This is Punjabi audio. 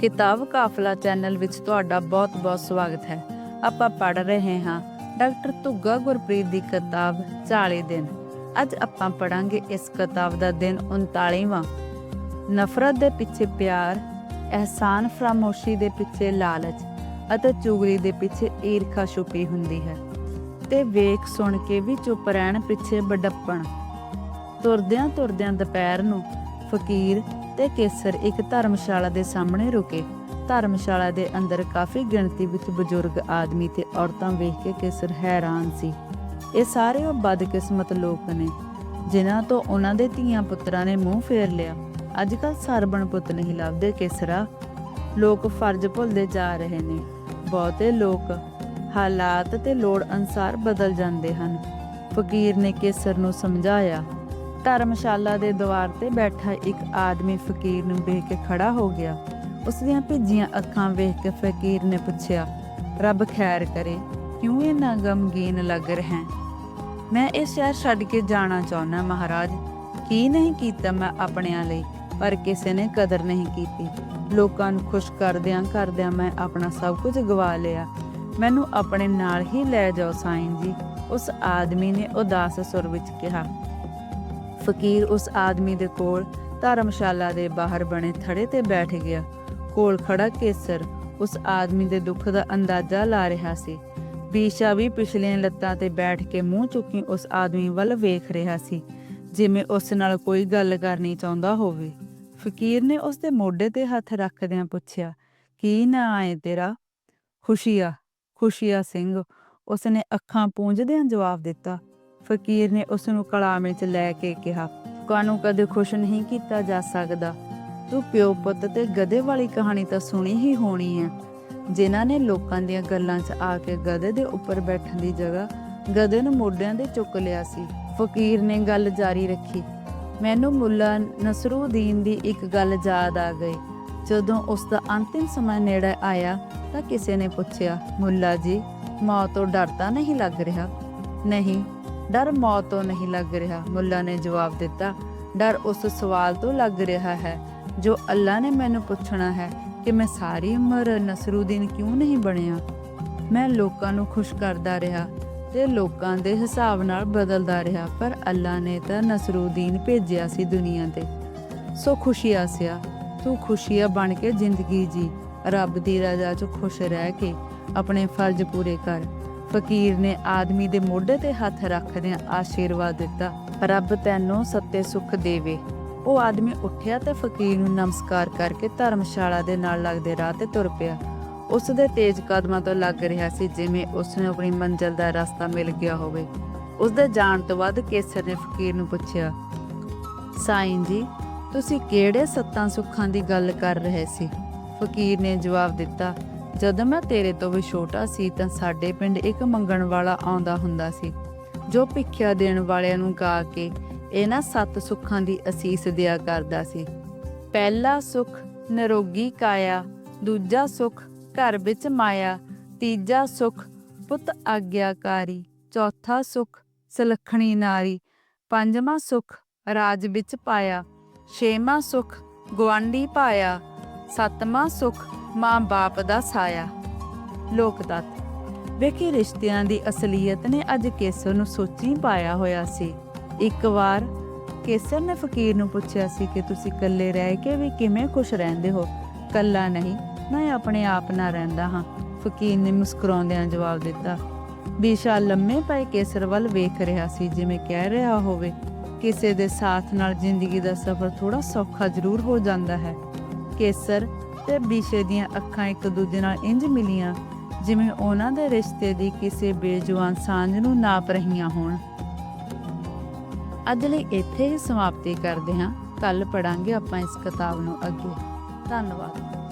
ਕਿਤਾਬ ਕਾਫਲਾ ਚੈਨਲ ਵਿੱਚ ਤੁਹਾਡਾ ਬਹੁਤ-ਬਹੁਤ ਸਵਾਗਤ ਹੈ। ਆਪਾਂ ਪੜ ਰਹੇ ਹਾਂ ਡਾਕਟਰ ਧੁੱਗਾ ਗੁਰਪ੍ਰੀਤ ਦੀ ਕਿਤਾਬ 40 ਦਿਨ। ਅੱਜ ਆਪਾਂ ਪੜਾਂਗੇ ਇਸ ਕਿਤਾਬ ਦਾ ਦਿਨ 39ਵਾਂ ਨਫ਼ਰਤ ਦੇ ਪਿੱਛੇ ਪਿਆਰ, ਅਹਿਸਾਨ ਫਰਾਮੋਸ਼ੀ ਦੇ ਪਿੱਛੇ ਲਾਲਚ ਅਤੇ ਚੁਗਲੀ ਦੇ ਪਿੱਛੇ ਈਰਖਾ ਛੁਪੀ ਹੁੰਦੀ ਹੈ। ਤੇ ਵੇਖ ਸੁਣ ਕੇ ਵੀ ਚੁੱਪ ਰਹਿਣ ਪਿੱਛੇ ਬਡੱਪਣ ਤੁਰਦਿਆਂ ਤੁਰਦਿਆਂ ਦੁਪਹਿਰ ਨੂੰ ਫਕੀਰ ਤੇ ਕੇਸਰ ਇੱਕ ਧਰਮਸ਼ਾਲਾ ਦੇ ਸਾਹਮਣੇ ਰੁਕੇ। ਧਰਮਸ਼ਾਲਾ ਦੇ ਅੰਦਰ ਕਾਫੀ ਗਿਣਤੀ ਵਿੱਚ ਬਜ਼ੁਰਗ ਆਦਮੀ ਤੇ ਔਰਤਾਂ ਵੇਖ ਕੇ ਕੇਸਰ ਹੈਰਾਨ ਸੀ। ਇਹ ਸਾਰੇ ਉਹ ਬਦਕਿਸਮਤ ਲੋਕ ਨੇ, ਜਿਨ੍ਹਾਂ ਤੋਂ ਉਹਨਾਂ ਦੇ ਧੀਆਂ ਪੁੱਤਰਾਂ ਨੇ ਮੂੰਹ ਫੇਰ ਲਿਆ। ਅੱਜ ਕੱਲ ਸਰਬਣ ਪੁੱਤ ਨਹੀਂ ਲੱਭਦੇ ਕੇਸਰਾ। ਲੋਕ ਫਰਜ਼ ਭੁੱਲਦੇ ਜਾ ਰਹੇ ਨੇ। ਬਹੁਤੇ ਲੋਕ ਹਾਲਾਤ ਤੇ ਲੋੜ ਅਨਸਾਰ ਬਦਲ ਜਾਂਦੇ ਹਨ। ਫਕੀਰ ਨੇ ਕੇਸਰ ਨੂੰ ਸਮਝਾਇਆ ਧਰਮਸ਼ਾਲਾ ਦੇ ਦੁਆਰ ਤੇ ਬੈਠਾ ਇੱਕ ਆਦਮੀ ਫਕੀਰ ਨੂੰ ਵੇਖ ਕੇ ਖੜਾ ਹੋ ਗਿਆ। ਉਸ ਦੀਆਂ ਭਿੱਜੀਆਂ ਅੱਖਾਂ ਵੇਖ ਕੇ ਫਕੀਰ ਨੇ ਪੁੱਛਿਆ, ਰੱਬ ਖੈਰ ਕਰੇ, ਕਿਉਂ ਇੰਨਾ ਗਮਗੀਨ ਲੱਗ ਰਿਹਾ ਹੈ? ਮੈਂ ਇਹ ਸ਼ਹਿਰ ਛੱਡ ਕੇ ਜਾਣਾ ਚਾਹੁੰਦਾ, ਮਹਾਰਾਜ। ਕੀ ਨਹੀਂ ਕੀਤਾ ਮੈਂ ਆਪਣਿਆਂ ਲਈ, ਪਰ ਕਿਸੇ ਨੇ ਕਦਰ ਨਹੀਂ ਕੀਤੀ। ਲੋਕਾਂ ਨੂੰ ਖੁਸ਼ ਕਰਦਿਆਂ ਕਰਦਿਆਂ ਮੈਂ ਆਪਣਾ ਸਭ ਕੁਝ ਗਵਾ ਲਿਆ। ਮੈਨੂੰ ਆਪਣੇ ਨਾਲ ਹੀ ਲੈ ਜਾਓ, ਸਾਈਂ ਜੀ, ਉਸ ਆਦਮੀ ਨੇ ਉਦਾਸ ਸੁਰ ਵਿੱਚ ਕਿਹਾ। ਫਕੀਰ ਉਸ ਆਦਮੀ ਦੇ ਕੋਲ ਧਰਮਸ਼ਾਲਾ ਦੇ ਬਾਹਰ ਬਣੇ ਥੜੇ ਤੇ ਬੈਠ ਗਿਆ। ਕੋਲ ਖੜਾ ਕੇਸਰ ਉਸ ਆਦਮੀ ਦੇ ਦੁੱਖ ਦਾ ਅੰਦਾਜ਼ਾ ਲਾ ਰਿਹਾ ਸੀ। ਬੀਸ਼ਾ ਵੀ ਪਿਛਲੀਆਂ ਲੱਤਾਂ ਤੇ ਬੈਠ ਕੇ ਮੂੰਹ ਚੁੱਕੀ ਉਸ ਆਦਮੀ ਵੱਲ ਵੇਖ ਰਿਹਾ ਸੀ, ਜਿਵੇਂ ਉਸ ਨਾਲ ਕੋਈ ਗੱਲ ਕਰਨੀ ਚਾਹੁੰਦਾ ਹੋਵੇ। ਫਕੀਰ ਨੇ ਉਸ ਦੇ ਮੋਢੇ ਤੇ ਹੱਥ ਰੱਖਦਿਆਂ ਪੁੱਛਿਆ, ਕੀ ਨਾਂ ਹੈ ਤੇਰਾ? ਖੁਸ਼ੀਆ ਖੁਸ਼ੀਆ ਸਿੰਘ। ਉਸਨੇ ਅੱਖਾਂ ਪੂੰਝਦਿਆਂ ਜਵਾਬ ਦਿੱਤਾ ਫਕੀਰ ਨੇ ਉਸ ਨੂੰ ਕਲਾਮੇ 'ਚ ਲੈ ਕੇ ਕਿਹਾ ਕਾਨੂੰ ਕਦੇ ਖੁਸ਼ ਨਹੀਂ ਕੀਤਾ ਜਾ ਸਕਦਾ। ਤੂੰ ਪਿਓ ਪੁੱਤ ਤੇ ਗਧੇ ਵਾਲੀ ਕਹਾਣੀ ਤਾਂ ਸੁਣੀ ਹੀ ਹੋਣੀ ਹੈ ਜਿਨ੍ਹਾਂ ਨੇ ਲੋਕਾਂ ਦੀਆਂ ਗੱਲਾਂ 'ਚ ਆ ਕੇ ਗਧੇ ਦੇ ਉੱਪਰ ਬੈਠਣ ਦੀ ਜਗ੍ਹਾ ਗਧੇ ਨੂੰ ਮੋਢਿਆਂ ਤੇ ਚੁੱਕ ਲਿਆ ਸੀ। ਫਕੀਰ ਨੇ ਗੱਲ ਜਾਰੀ ਰੱਖੀ। ਮੈਨੂੰ ਮੁੱਲਾ ਨਸਰੂਦੀਨ ਦੀ ਇੱਕ ਗੱਲ ਯਾਦ ਆ ਗਈ। ਜਦੋਂ ਉਸ ਦਾ ਅੰਤਿਮ ਸਮਾਂ ਨੇੜੇ ਆਇਆ ਤਾਂ ਕਿਸੇ ਨੇ ਪੁੱਛਿਆ, ਮੁੱਲਾ ਜੀ, ਮੌਤ ਤੋਂ ਡਰ ਤਾਂ ਨਹੀਂ ਲੱਗ ਰਿਹਾ? ਨਹੀਂ। ਡਰ ਮੌਤ ਤੋਂ ਨਹੀਂ ਲੱਗ ਰਿਹਾ। ਮੁੱਲਾ ਨੇ ਜਵਾਬ ਦਿੱਤਾ, ਡਰ ਉਸ ਸਵਾਲ ਤੋਂ ਲੱਗ ਰਿਹਾ ਹੈ ਜੋ ਅੱਲਾ ਨੇ ਮੈਨੂੰ ਪੁੱਛਣਾ ਹੈ ਕਿ ਮੈਂ ਸਾਰੀ ਉਮਰ ਨਸਰੂਦੀਨ ਕਿਉਂ ਨਹੀਂ ਬਣਿਆ? ਮੈਂ ਲੋਕਾਂ ਨੂੰ ਖੁਸ਼ ਕਰਦਾ ਰਿਹਾ ਤੇ ਲੋਕਾਂ ਦੇ ਹਿਸਾਬ ਨਾਲ ਬਦਲਦਾ ਰਿਹਾ, ਪਰ ਅੱਲਾ ਨੇ ਤਾਂ ਨਸਰੂਦੀਨ ਭੇਜਿਆ ਸੀ ਦੁਨੀਆ ਤੇ। ਸੋ ਖੁਸ਼ੀ ਆਸਿਆ, ਤੂੰ ਖੁਸ਼ੀਆਂ ਬਣ ਕੇ ਜ਼ਿੰਦਗੀ ਜੀ। ਰੱਬ ਦੀ ਰਜ਼ਾ 'ਚ ਖੁਸ਼ ਰਹਿ ਕੇ ਆਪਣੇ ਫਰਜ਼ ਪੂਰੇ ਕਰ। ਫਕੀਰ ਨੇ ਆਦਮੀ ਦੇ ਮੋਢੇ ਤੇ ਹੱਥ ਰੱਖਦਿਆਂ ਆਸ਼ੀਰਵਾਦ ਦਿੱਤਾ। ਰੱਬ ਤੈਨੂੰ ਸੱਤੇ ਸੁੱਖ ਦੇਵੇ। ਉਹ ਆਦਮੀ ਉੱਠਿਆ ਤੇ ਫਕੀਰ ਨੂੰ ਨਮਸਕਾਰ ਕਰਕੇ ਧਰਮਸ਼ਾਲਾ ਦੇ ਨਾਲ ਲੱਗਦੇ ਰਾਹ ਤੇ ਤੁਰ ਪਿਆ। ਉਸ ਦੇ ਤੇਜ਼ ਕਦਮਾਂ ਤੋਂ ਲੱਗ ਰਿਹਾ ਸੀ ਜਿਵੇਂ ਉਸ ਨੂੰ ਆਪਣੀ ਮੰਜ਼ਲ ਦਾ ਰਸਤਾ ਮਿਲ ਗਿਆ ਹੋਵੇ। ਉਸ ਦੇ ਜਾਣ ਤੋਂ ਬਾਅਦ ਕੇਸਰ ਨੇ ਫਕੀਰ ਨੂੰ ਪੁੱਛਿਆ, ਸਾਈਂ ਜੀ, ਤੁਸੀਂ ਕਿਹੜੇ ਸੱਤਾਂ ਸੁੱਖਾਂ ਦੀ ਗੱਲ ਕਰ ਰਹੇ ਸੀ? ਫਕੀਰ ਨੇ ਜਵਾਬ ਦਿੱਤਾ ਜਦੋਂ ਮੈਂ ਤੇਰੇ ਤੋਂ ਵੀ ਛੋਟਾ ਸੀ ਤਾਂ ਸਾਡੇ ਪਿੰਡ ਇੱਕ ਮੰਗਣ ਵਾਲਾ ਆਉਂਦਾ ਹੁੰਦਾ ਸੀ, ਜੋ ਭਿੱਖਿਆ ਦੇਣ ਵਾਲਿਆਂ ਨੂੰ ਗਾ ਕੇ ਇਹਨਾਂ ਸੱਤ ਸੁੱਖਾਂ ਦੀ ਅਸੀਸ ਦਿਆ ਕਰਦਾ ਸੀ। ਪਹਿਲਾ ਸੁੱਖ ਨਿਰੋਗੀ ਕਾਇਆ, ਦੂਜਾ ਸੁੱਖ ਘਰ ਵਿੱਚ ਮਾਇਆ, ਤੀਜਾ ਸੁੱਖ ਪੁੱਤ ਆਗਿਆਕਾਰੀ, ਚੌਥਾ ਸੁੱਖ ਸਲਖਣੀ ਨਾਰੀ, ਪੰਜਵਾਂ ਸੁੱਖ ਰਾਜ ਵਿੱਚ ਪਾਇਆ, ਛੇਵਾਂ ਸੁੱਖ ਗਵਾਂਢੀ ਪਾਇਆ, ਸੱਤਵਾਂ ਸੁੱਖ ਮਾਂ-ਬਾਪ ਦਾ ਸਾਇਆ। ਲੋਕ ਵੇਖੀ ਰਿਸ਼ਤਿਆਂ ਦੀ ਅਸਲੀਅਤ ਨੇ ਅੱਜ ਕੇਸਰ ਨੂੰ ਸੋਚੀ ਪਾਇਆ ਹੋਇਆ ਸੀ। ਇੱਕ ਵਾਰ ਕੇਸਰ ਨੇ ਫਕੀਰ ਨੂੰ ਪੁੱਛਿਆ ਸੀ ਕਿ ਤੁਸੀਂ ਇਕੱਲੇ ਰਹਿ ਕੇ ਵੀ ਕਿਵੇਂ ਖੁਸ਼ ਰਹਿੰਦੇ ਹੋ? ਕੱਲਾ ਨਹੀਂ, ਮੈਂ ਆਪਣੇ ਆਪ ਨਾਲ ਰਹਿੰਦਾ ਹਾਂ, ਫਕੀਰ ਨੇ ਮੁਸਕਰਾਉਂਦਿਆਂ ਜਵਾਬ ਦਿੱਤਾ। ਬੀਸ਼ਾ ਲੰਮੇ ਪਏ ਕੇਸਰ ਵੱਲ ਵੇਖ ਰਿਹਾ ਸੀ, ਜਿਵੇਂ ਕਹਿ ਰਿਹਾ ਹੋਵੇ, ਕਿਸੇ ਦੇ ਸਾਥ ਨਾਲ ਜ਼ਿੰਦਗੀ ਦਾ ਸਫ਼ਰ ਥੋੜਾ ਸੌਖਾ ਜ਼ਰੂਰ ਹੋ ਜਾਂਦਾ ਹੈ। ਕੇਸਰ ਤੇ ਬੀਸ਼ੇ ਦੀਆਂ ਅੱਖਾਂ ਇੱਕ ਦੂਜੇ ਨਾਲ ਇੰਜ ਮਿਲੀਆਂ ਜਿਵੇਂ ਉਹਨਾਂ ਦੇ ਰਿਸ਼ਤੇ ਦੀ ਕਿਸੇ ਬੇਜੁਬਾਨ ਸਾਂਝ ਨੂੰ ਨਾਪ ਰਹੀਆਂ ਹੋਣ। ਅੱਜ ਲਈ ਇੱਥੇ ਹੀ ਸਮਾਪਤੀ ਕਰਦੇ ਹਾਂ। ਕੱਲ ਪੜਾਂਗੇ ਆਪਾਂ ਇਸ ਕਿਤਾਬ ਨੂੰ ਅੱਗੇ। ਧੰਨਵਾਦ।